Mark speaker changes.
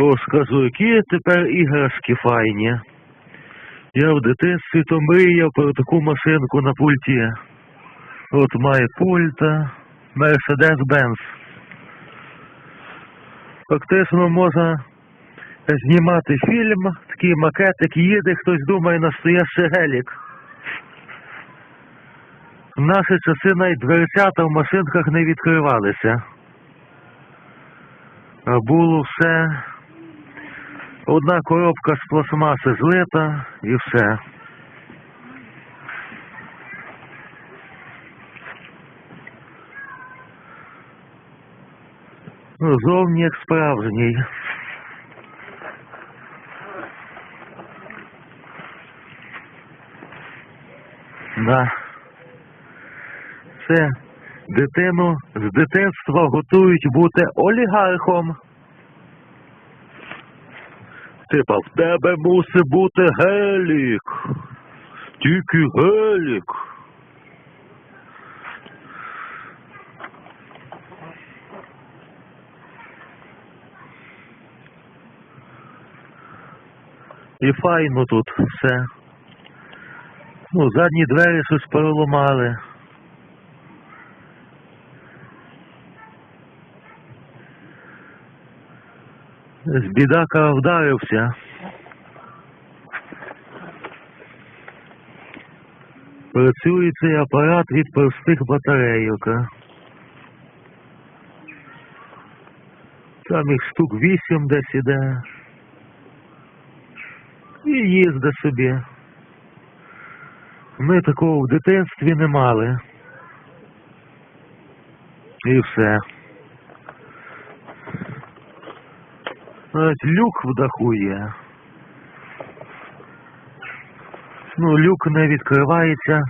Speaker 1: О, скажу, які тепер іграшки файні. Я в дитинстві то мріяв про таку машинку на пульті. От має пульта, Mercedes-Benz. Фактично можна знімати фільм, такий макетик їде, хтось думає, настоящий гелік. В наші часи навіть дверцята в машинках не відкривалися. А було все. Одна коробка з пластмаси злита і все. Ну, зовні як справжній. Да. Це дитину з дитинства готують бути олігархом. Типа, в тебе мусить бути гелік. Тільки гелік. І файно тут все. Ну, задні двері щось переламали. З бідака вдарився. Працює цей апарат від простих батарейок. Там їх штук вісім десь іде. І їзде собі. Ми такого в дитинстві не мали. І все. Люк в даху є. Ну, люк не відкривається.